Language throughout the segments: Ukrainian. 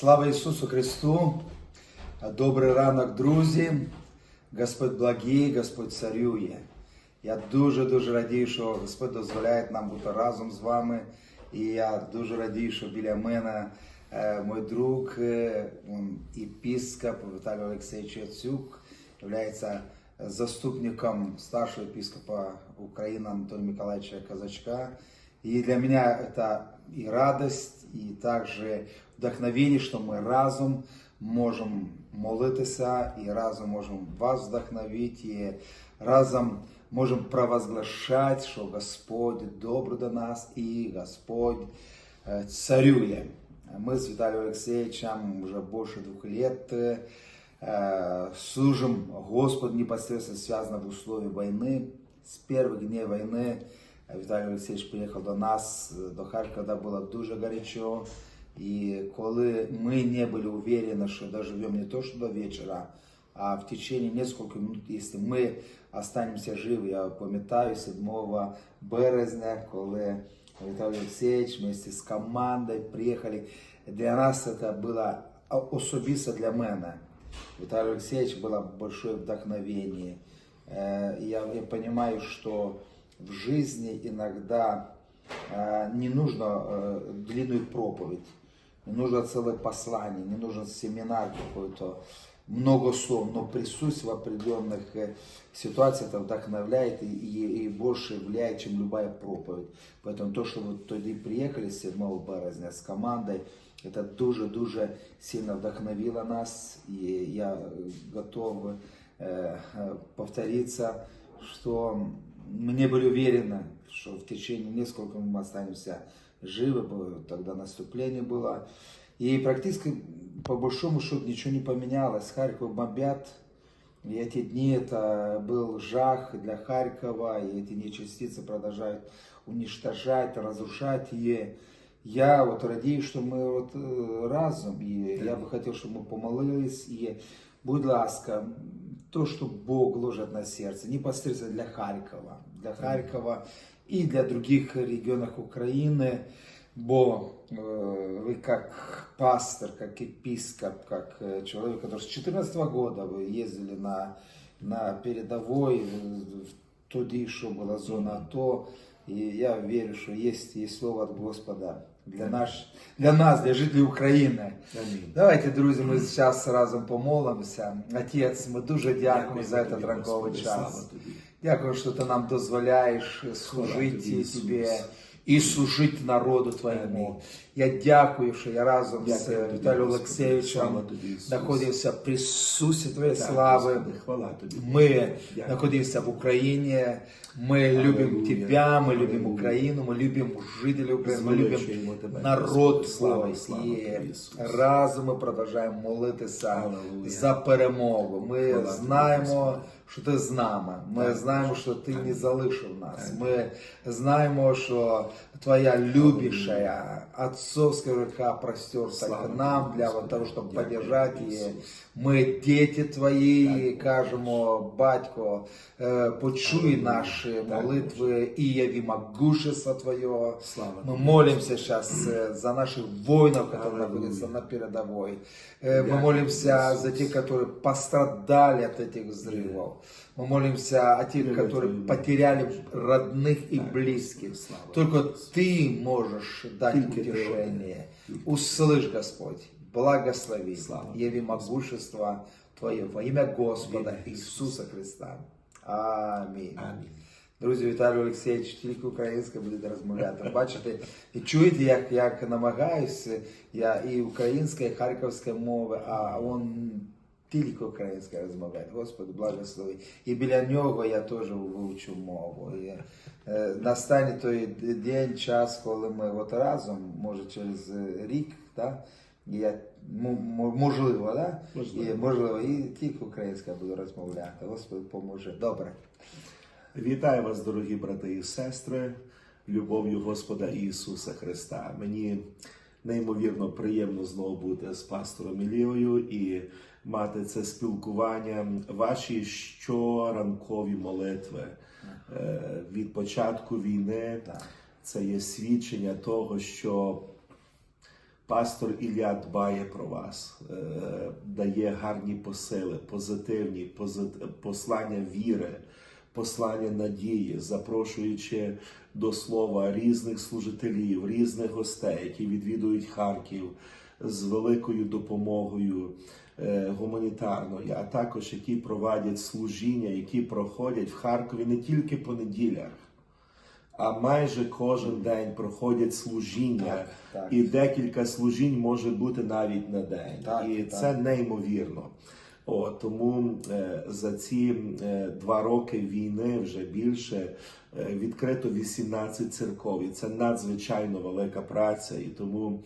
Слава Ісусу Христу! Добрий ранок, друзі! Господь благий, Господь царює. Я дуже-дуже радію, що Господь дозволяє нам бути разом з вами. І я дуже радію, що біля мене е, мій друг, е, м, Віталій Олексійович Яцюк, є заступником старшего епископа Украины Анатолия Николаевича Казачка. И для меня это и радость, и также вдохновение, что мы разом можем молитися, і разом можемо вас вдохновити, і разом можемо провозглашати, що Господь добрий до нас і Господь е, царює. Мы с Виталием Алексеевичем уже больше двух лет э, служим Господу непосредственно связано в условиях войны. С первых дней войны э, Віталій Олексійович приїхав до нас, э, до Харкова, де було дуже гарячо. І коли ми не були уверені, що доживемо не то, що до вечора, а в течение нескольких минут, если мы останемся живы, я пам'ятаю 7 березня, коли Віталій Олексійович вместе з командою приїхали. Для нас це було а, особисто для мене. Виталий Алексеевич было большое вдохновение. Э, Я, я понимаю, что в жизни иногда э, не нужно э, длинную проповедь, Не нужно целое послание, не нужен семинар какой-то, много слов, но присутствие в определенных э, ситуациях это вдохновляет и, и, и больше влияет, чем любая проповедь. Поэтому то, что вы туди приехали 7 березня с командой, это дуже-дуже сильно вдохновило нас, и я готов э, повториться, что мы не были уверены, что в течение нескольких мы останемся живы, бо тогда наступление было. И практически, по большому счету, ничего не поменялось. Харьков бомбят, и эти дни это был жах для Харькова, и эти нечастицы продолжают уничтожать, разрушать. И я вот радію, що ми от е, разом, і я би хотів, щоб ми помолились, і, будь ласка, то, що Бог ложит на серце, непосредственно для Харкова, для Харкова і для других регіонів України, бо е, ви як пастор, как епископ, как э, человек, который с 14 года вы ездили на, на передовой, в- в туди, що була зона АТО, і я вірю, що є, є слово від Господа для, наш, для нас, для жителів України. Амінь. Давайте, друзі, ми зараз разом помолимося. Отець, ми дуже дякуємо за тобі, этот ранковий Господи, слава час. тобі. Дякую, що ти нам дозволяєш служити тобі, Ісус. Тебе і служити народу Твоєму. Амінь. Я дякую, що я разом з Дякую тобі, Віталієм Господи. Олексійовичем Слава тобі, Ісус. знаходився в присутстві Твоєї Так, слави. Господи, хвала тобі. Мы Дякую. находимся в Украине, мы Аллилуйя. любим Тебя, мы любим Аллилуйя. Украину, мы любим жителей Украины, мы Звеличуємо любим Тебе, народ Господи. Слава, Твой. слава І тобі, Ісус. разом ми продовжуємо молитися Аллилуйя. за перемогу. Ми Хвала тобі, знаємо, Господи. що Ти з нами. Ми Так, знаємо, що Ти не Амінь. залишив нас. Амінь. Ми знаємо, що Твоя любящая отцовская рука простерта Слава к нам тобі, для Господи. того, щоб Дякую поддержать тобі, її. Ісус. Ми діти твої, Так, кажемо, батько, е, почуй Аллилуйя. наші Так, молитви і яви могущество Твое. Слава Мы тобі. молимся сейчас за наших воинов, которые Аллилуйя. находятся на передовой. Э, Мы Дякую, молимся Ісус. за тех, которые пострадали от этих взрывов. Мы молимся о тех, Мило которые Твоє потеряли ім'я. родных и Так, близких. слава Только Ісусу. Ты можешь дать Тільки Ти утешение. один. Услышь, Господь, благослови, Слава яви могущество Твое во имя Господа Амінь. Иисуса Христа. Аминь. Амінь. Друзі, Віталій Олексійович тільки українською буде розмовляти. Бачите, і чуєте, як, як намагаюся я і українська, і харківська мови, а він тільки українська розмовляє. Господи, благослови. І біля нього я теж вивчу мову. І, е, настане той день, час, коли ми от разом, може через рік, да? і я, можливо, да? Можливо. І, можливо, і тільки українська буду розмовляти. Господи, поможе. Добре. Вітаю вас, дорогі брати і сестри, любов'ю Господа Ісуса Христа. Мені неймовірно приємно знову бути з пастором Ілією і мати це спілкування. Ваші щоранкові молитви е, від початку війни це є свідчення того, що Пастор Ілля дбає про вас, е, дає гарні посили, позитивні позит- послання віри, послання надії, запрошуючи до слова різних служителів, різних гостей, які відвідують Харків з великою допомогою е, гуманітарною, а також які проводять служіння, які проходять в Харкові не тільки по неділях. А майже кожен день проходять служіння, Так, так. і декілька служінь може бути навіть на день. Так, і так. це неймовірно. О, тому е, за ці е, два роки війни вже більше е, відкрито 18 церков. І це надзвичайно велика праця. І тому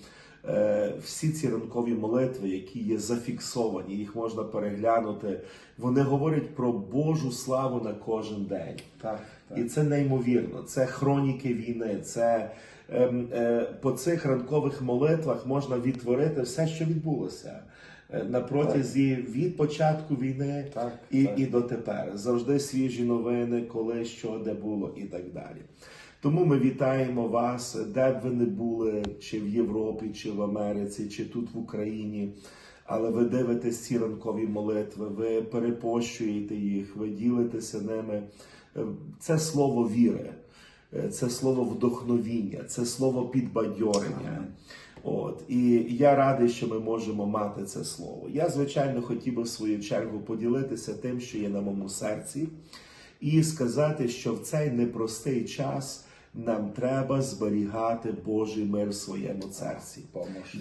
всі ці ранкові молитви, які є зафіксовані, їх можна переглянути. Вони говорять про Божу славу на кожен день. Так, так. І це неймовірно. Це хроніки війни. Це ем, е, по цих ранкових молитвах можна відтворити все, що відбулося е, на протязі від початку війни Так, і, так. і дотепер. Завжди свіжі новини, коли що де було, і так далі. Тому ми вітаємо вас, де б ви не були, чи в Європі, чи в Америці, чи тут в Україні. Але ви дивитесь ці ранкові молитви, ви перепощуєте їх, ви ділитеся ними. Е, Це слово віри, е, це слово вдохновіння, це слово підбадьорення. От і я радий, що ми можемо мати це слово. Я, звичайно, хотів би в свою чергу поділитися тим, що є на моєму серці, і сказати, що в цей непростий час нам треба зберігати Божий мир в своєму серці.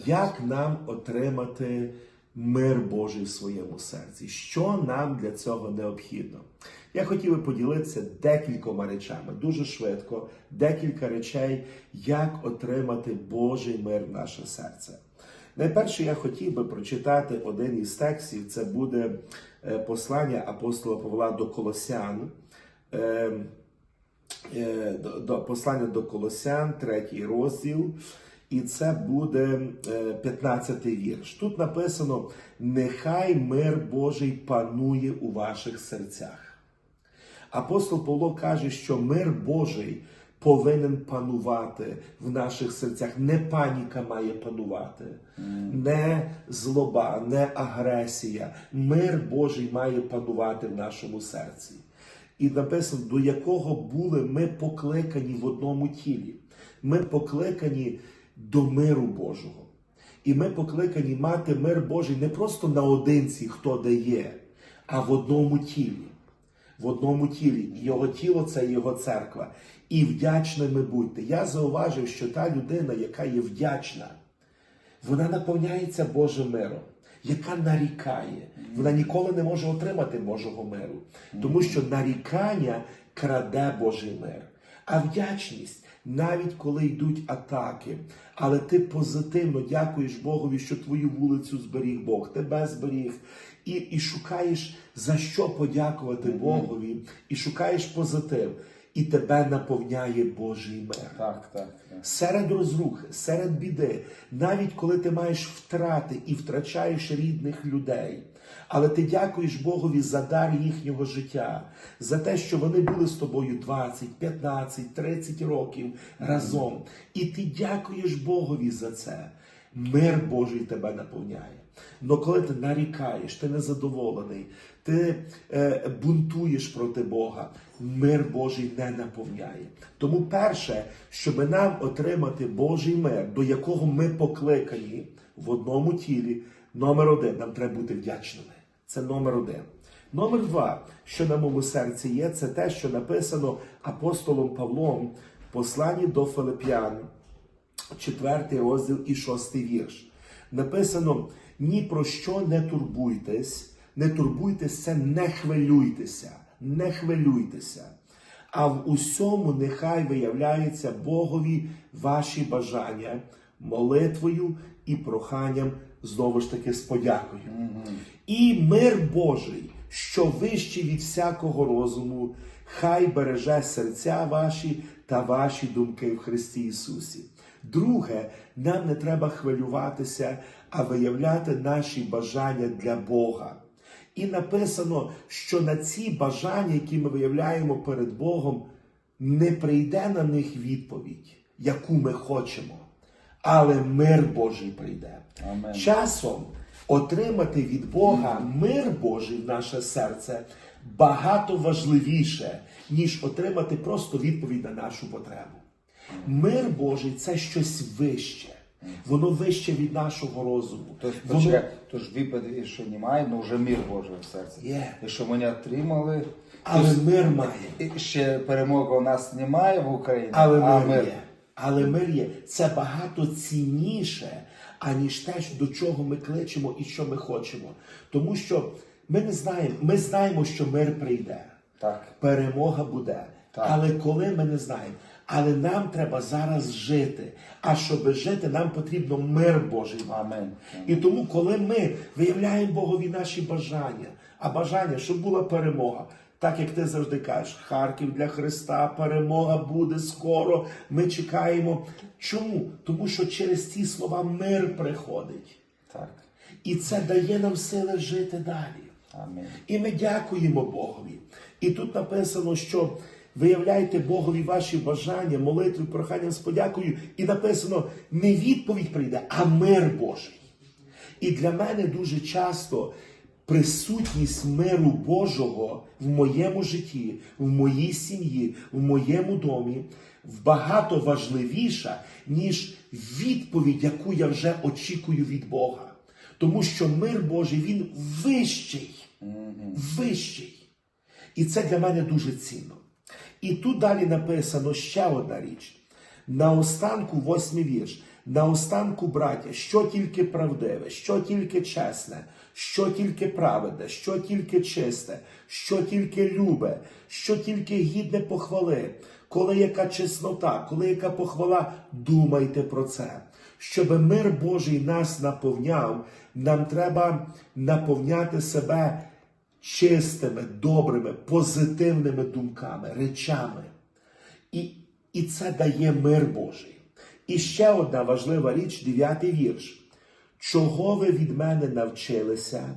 Як нам отримати мир Божий в своєму серці? Що нам для цього необхідно? Я хотів би поділитися декількома речами дуже швидко, декілька речей, як отримати Божий мир в наше серце. Найперше, я хотів би прочитати один із текстів. Це буде е, послання апостола Павла до Колосян. Е, до, послання до Колосян, третій розділ, і це буде е, 15 вірш. Тут написано: Нехай мир Божий панує у ваших серцях. Апостол Павло каже, що мир Божий повинен панувати в наших серцях. Не паніка має панувати, не злоба, не агресія. Мир Божий має панувати в нашому серці. І написано, до якого були ми покликані в одному тілі. Ми покликані до миру Божого. І ми покликані мати мир Божий не просто наодинці, хто де є, а в одному тілі. В одному тілі. Його тіло це його церква. І вдячними будьте. Я зауважив, що та людина, яка є вдячна, вона наповняється Божим миром, яка нарікає. Вона ніколи не може отримати Божого миру, тому що нарікання краде Божий мир. А вдячність, навіть коли йдуть атаки, але ти позитивно дякуєш Богові, що твою вулицю зберіг Бог, тебе зберіг, і, і шукаєш за що подякувати Богові, і шукаєш позитив, і тебе наповняє Божий мир Так, так, так. серед розрухи, серед біди, навіть коли ти маєш втрати і втрачаєш рідних людей. Але ти дякуєш Богові за дар їхнього життя, за те, що вони були з тобою 20, 15, 30 років разом. І ти дякуєш Богові за це. Мир Божий тебе наповняє. Но коли ти нарікаєш, ти незадоволений, ти е, бунтуєш проти Бога, мир Божий не наповняє. Тому перше, щоб нам отримати Божий мир, до якого ми покликані в одному тілі, номер один, нам треба бути вдячними. Це номер один. Номер два, що на моєму серці є, це те, що написано апостолом Павлом в посланні до Филип'ян, четвертий розділ і шостий вірш. Написано: ні про що не турбуйтесь, не турбуйтеся, не хвилюйтеся, не хвилюйтеся. А в усьому нехай виявляються Богові ваші бажання молитвою і проханням знову ж таки з подякою. І мир Божий, що вищий від всякого розуму, хай береже серця ваші та ваші думки в Христі Ісусі. Друге, нам не треба хвилюватися, а виявляти наші бажання для Бога. І написано, що на ці бажання, які ми виявляємо перед Богом, не прийде на них відповідь, яку ми хочемо. але мир Божий прийде. Амен. Часом отримати від Бога мир Божий в наше серце багато важливіше, ніж отримати просто відповідь на нашу потребу. Мир Божий це щось вище. Воно вище від нашого розуму. Тобто, Воно- почекай, то ж випади ще немає, але вже мир Божий в серці. Є. І що ми не отримали. Але мир має. Ще перемоги у нас немає в Україні, Але а мир є. Але мир є. Це багато цінніше, аніж те, до чого ми кличемо і що ми хочемо. Тому що ми не знаємо, ми знаємо, що мир прийде, Так. перемога буде. Так. Але коли ми не знаємо. Але нам треба зараз жити. А щоб жити, нам потрібно мир Божий. Амен. І тому, коли ми виявляємо Богові наші бажання, а бажання, щоб була перемога, так як ти завжди кажеш, Харків для Христа, перемога буде скоро. Ми чекаємо. Чому? Тому що через ці слова мир приходить. Так. І це дає нам сили жити далі. Амінь. І ми дякуємо Богові. І тут написано, що виявляйте Богові ваші бажання, молитви, проханням з подякою. І написано, не відповідь прийде, а мир Божий. І для мене дуже часто присутність миру Божого в моєму житті, в моїй сім'ї, в моєму домі багато важливіша, ніж відповідь, яку я вже очікую від Бога. Тому що мир Божий він вищий, вищий. І це для мене дуже цінно. І тут далі написано ще одна річ. На останку восьмий вірш. На останку, браття, що тільки правдиве, що тільки чесне, що тільки праведне, що тільки чисте, що тільки любе, що тільки гідне похвали, коли яка чеснота, коли яка похвала, думайте про це. Щоб мир Божий нас наповняв, нам треба наповняти себе чистими, добрими, позитивними думками, речами. І, і це дає мир Божий. І ще одна важлива річ, дев'ятий вірш. Чого ви від мене навчилися,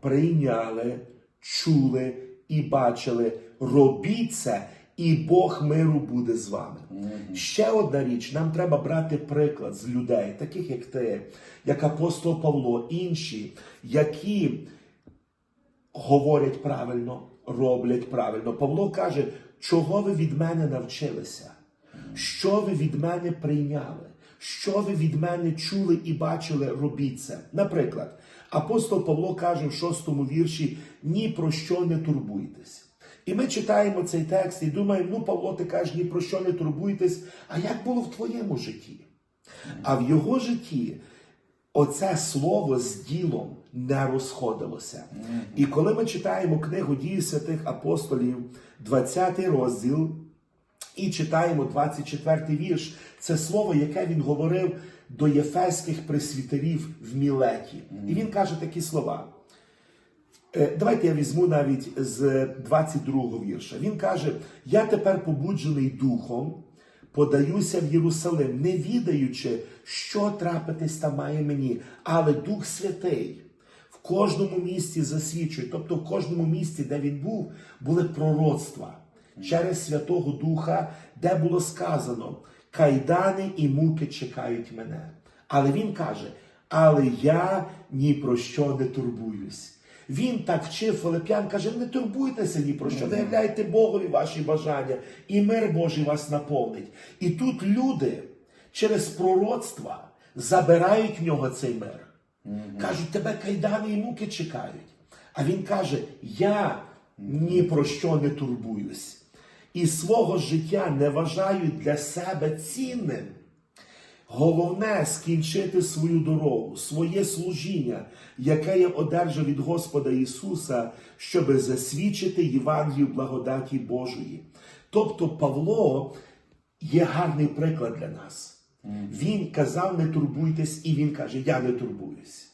прийняли, чули і бачили, робіть це, і Бог миру буде з вами. Ще одна річ, нам треба брати приклад з людей, таких як ти, як апостол Павло, інші, які говорять правильно, роблять правильно. Павло каже, чого ви від мене навчилися? Що ви від мене прийняли? Що ви від мене чули і бачили, робіть це. Наприклад, апостол Павло каже в шостому вірші: ні про що не турбуйтесь. І ми читаємо цей текст і думаємо, ну, Павло, ти кажеш, ні про що не турбуйтесь, а як було в твоєму житті? А в його житті оце слово з ділом не розходилося. І коли ми читаємо книгу дії святих апостолів, 20 розділ, і читаємо 24 вірш, це слово, яке він говорив до єфеських пресвітерів в Мілеті. І він каже такі слова. Е, Давайте я візьму навіть з 22 вірша. Він каже: Я тепер побуджений духом, подаюся в Єрусалим, не відаючи, що трапитись там має мені, але Дух Святий кожному місці засвідчує, тобто в кожному місці, де він був, були пророцтва через Святого Духа, де було сказано: кайдани і муки чекають мене. Але він каже: але я ні про що не турбуюсь. Він так вчив Филип'ян, каже: не турбуйтеся ні про що, виявляйте Богові ваші бажання, і мир Божий вас наповнить. І тут люди через пророцтва забирають в нього цей мир. Кажуть, тебе кайдани і муки чекають. А він каже: Я ні про що не турбуюсь. І свого життя не вважаю для себе цінним. Головне скінчити свою дорогу, своє служіння, яке я одержав від Господа Ісуса, щоб засвідчити Євангелію благодаті Божої. Тобто Павло є гарний приклад для нас. Він казав, не турбуйтесь, і він каже, я не турбуюсь.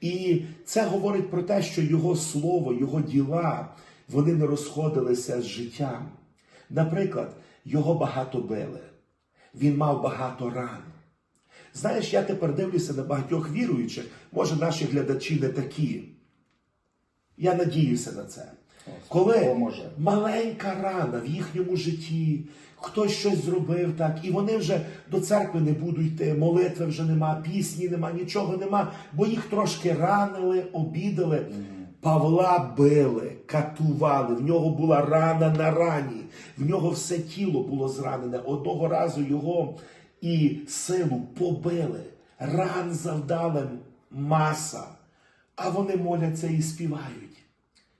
І це говорить про те, що його слово, його діла, вони не розходилися з життям. Наприклад, його багато били, він мав багато ран. Знаєш, я тепер дивлюся на багатьох віруючих, може, наші глядачі не такі. Я надіюся на це. Коли маленька рана в їхньому житті, хтось щось зробив так, і вони вже до церкви не будуть йти, молитви вже нема, пісні нема, нічого нема, бо їх трошки ранили, обідали. Павла били, катували, в нього була рана на рані, в нього все тіло було зранене. Одного разу його і силу побили, ран завдали маса, а вони моляться і співають.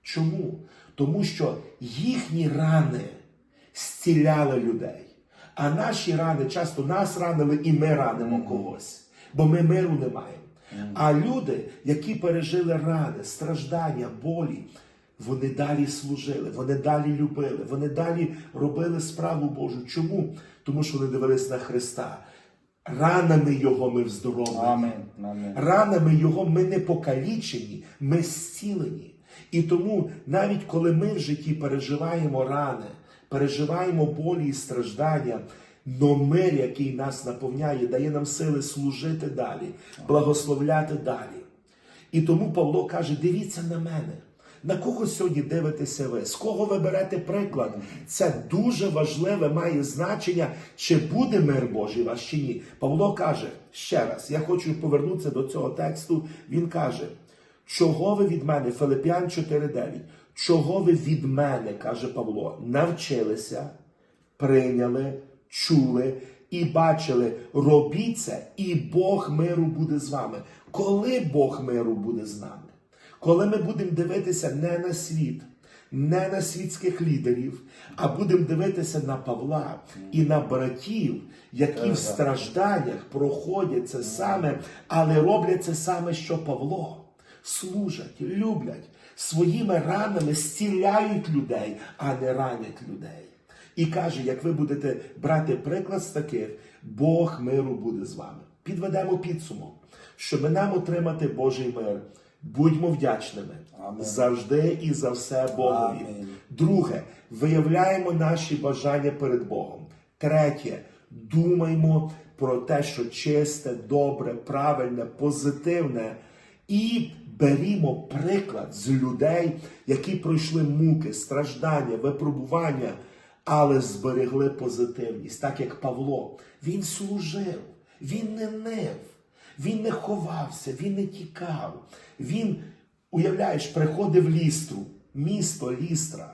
Чому? Тому що їхні рани зціляли людей. А наші рани часто нас ранили, і ми ранимо когось, бо ми миру не маємо. А люди, які пережили рани, страждання, болі, вони далі служили, вони далі любили, вони далі робили справу Божу. Чому? Тому що вони дивились на Христа. Ранами Його ми вздоровлені. Ранами Його ми не покалічені, ми зцілені. І тому, навіть коли ми в житті переживаємо рани, переживаємо болі і страждання, но мир, який нас наповняє, дає нам сили служити далі, благословляти далі. І тому Павло каже: дивіться на мене. На кого сьогодні дивитеся ви? З кого ви берете приклад? Це дуже важливе має значення, чи буде мир Божий вас чи ні. Павло каже ще раз: я хочу повернутися до цього тексту. Він каже: чого ви від мене, Филип'ян 4.9, чого ви від мене, каже Павло, навчилися, прийняли, чули і бачили, робіть це, і Бог миру буде з вами. Коли Бог миру буде з нами? Коли ми будемо дивитися не на світ, не на світських лідерів, а будемо дивитися на Павла і на братів, які в стражданнях проходять це саме, але роблять це саме, що Павло. Служать, люблять, своїми ранами зціляють людей, а не ранять людей. І каже, як ви будете брати приклад з таких, Бог миру буде з вами. Підведемо підсумок, щоб нам отримати Божий мир. Будьмо вдячними Амен. завжди і за все Богові. Амінь. Друге, виявляємо наші бажання перед Богом. Третє, думаймо про те, що чисте, добре, правильне, позитивне, і берімо приклад з людей, які пройшли муки, страждання, випробування, але зберегли позитивність, так як Павло. Він служив, він не нив. Він не ховався, він не тікав. Він, уявляєш, приходив лістру, місто Лістра.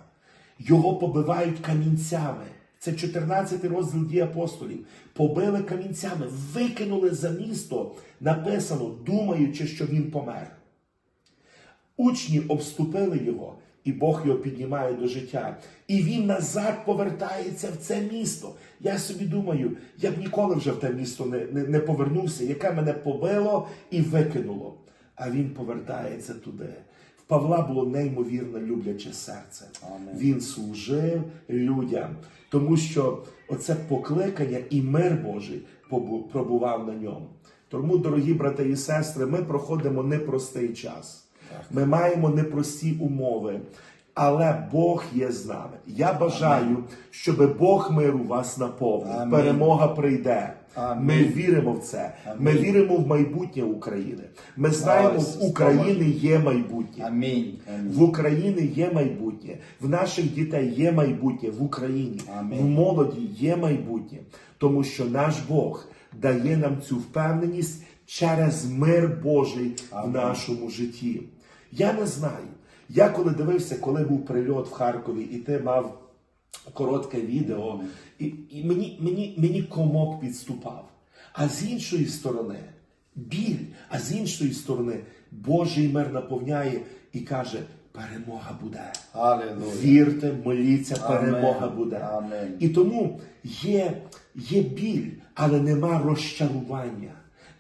Його побивають камінцями. Це 14 розділ дій апостолів. Побили камінцями, викинули за місто, написано, думаючи, що він помер. Учні обступили його, і Бог його піднімає до життя. І він назад повертається в це місто. Я собі думаю, я б ніколи вже в те місто не, не, не повернувся, яке мене побило і викинуло. А він повертається туди. В Павла було неймовірно любляче серце. Амен. Він служив людям, тому що оце покликання і мир Божий пробував на ньому. Тому, дорогі брати і сестри, ми проходимо непростий час. Ми маємо непрості умови, але Бог є з нами. Я бажаю, щоб Бог миру вас наповнив. Амінь. Перемога прийде. Амінь. Ми віримо в це. Ми віримо в майбутнє України. Ми знаємо, в України є майбутнє. Амінь. Амінь. В Україні є майбутнє, в наших дітей є майбутнє в Україні, Амінь. в молоді є майбутнє, тому що наш Бог дає нам цю впевненість через мир Божий Амінь. в нашому житті. Я не знаю. Я коли дивився, коли був прильот в Харкові, і ти мав коротке відео, і, і мені, мені, мені комок підступав. А з іншої сторони, біль, а з іншої сторони, Божий мир наповняє і каже: перемога буде. Алілуя. Вірте, моліться, Амен. перемога буде. Амен. І тому є, є біль, але нема розчарування,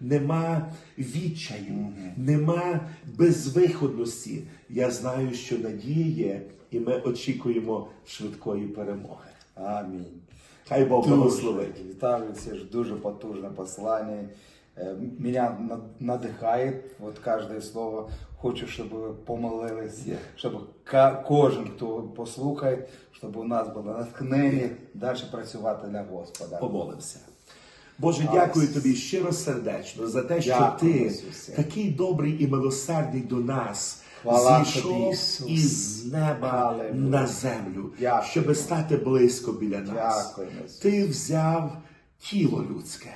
нема відчаю, нема безвиходності. Я знаю, що надія є, і ми очікуємо швидкої перемоги. Амінь. Хай Бог благословить. Все же дуже потужное послание. Э, Меня над- надихает вот каждое слово. Хочу, щоб ви помолились, Є. щоб кожен, хто послухає, щоб у нас було натхнення далі працювати для Господа. Помолимося. Боже, дякую тобі щиро сердечно за те, що Дякую, ти такий добрий і милосердний до нас. Хвала зійшов із неба на землю, Дякую. щоб стати близько біля нас. Ти взяв тіло людське,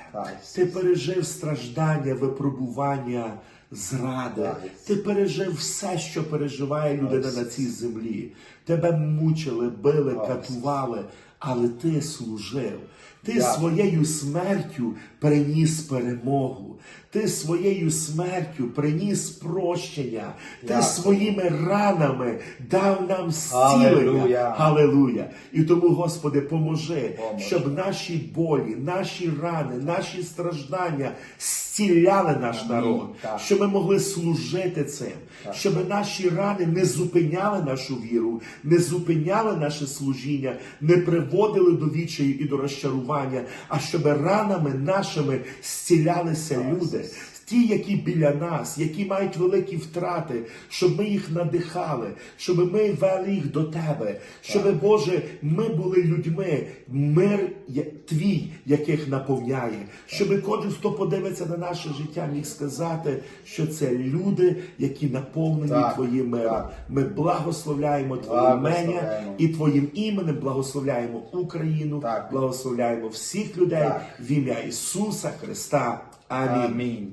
ти пережив страждання, випробування, зради. Ти пережив все, що переживає людина на цій землі. Тебе мучили, били, катували, але ти служив. Ти Дякую. своєю смертю приніс перемогу. Ти своєю смертю приніс прощення. Ти Дякую. своїми ранами дав нам зцілення. Алелуя. І тому, Господи, поможи, Поможи. щоб наші болі, наші рани, наші страждання зціляли наш Амінь. народ, Так. щоб ми могли служити цим, щоб наші рани не зупиняли нашу віру, не зупиняли наше служіння, не приводили до відчаю і до розчарування, а щоб ранами нашими зцілялися люди. Ті, які біля нас, які мають великі втрати, щоб ми їх надихали, щоб ми вели їх до тебе, щоб, Боже, ми були людьми, мир твій, яких наповняє, щоб кожен, хто подивиться на наше життя, міг сказати, що це люди, які наповнені Так, Твоїм миром. так. Ми благословляємо Твоє імення і Твоїм іменем благословляємо Україну, Так. благословляємо всіх людей Так. в ім'я Ісуса Христа. Амінь. Амінь.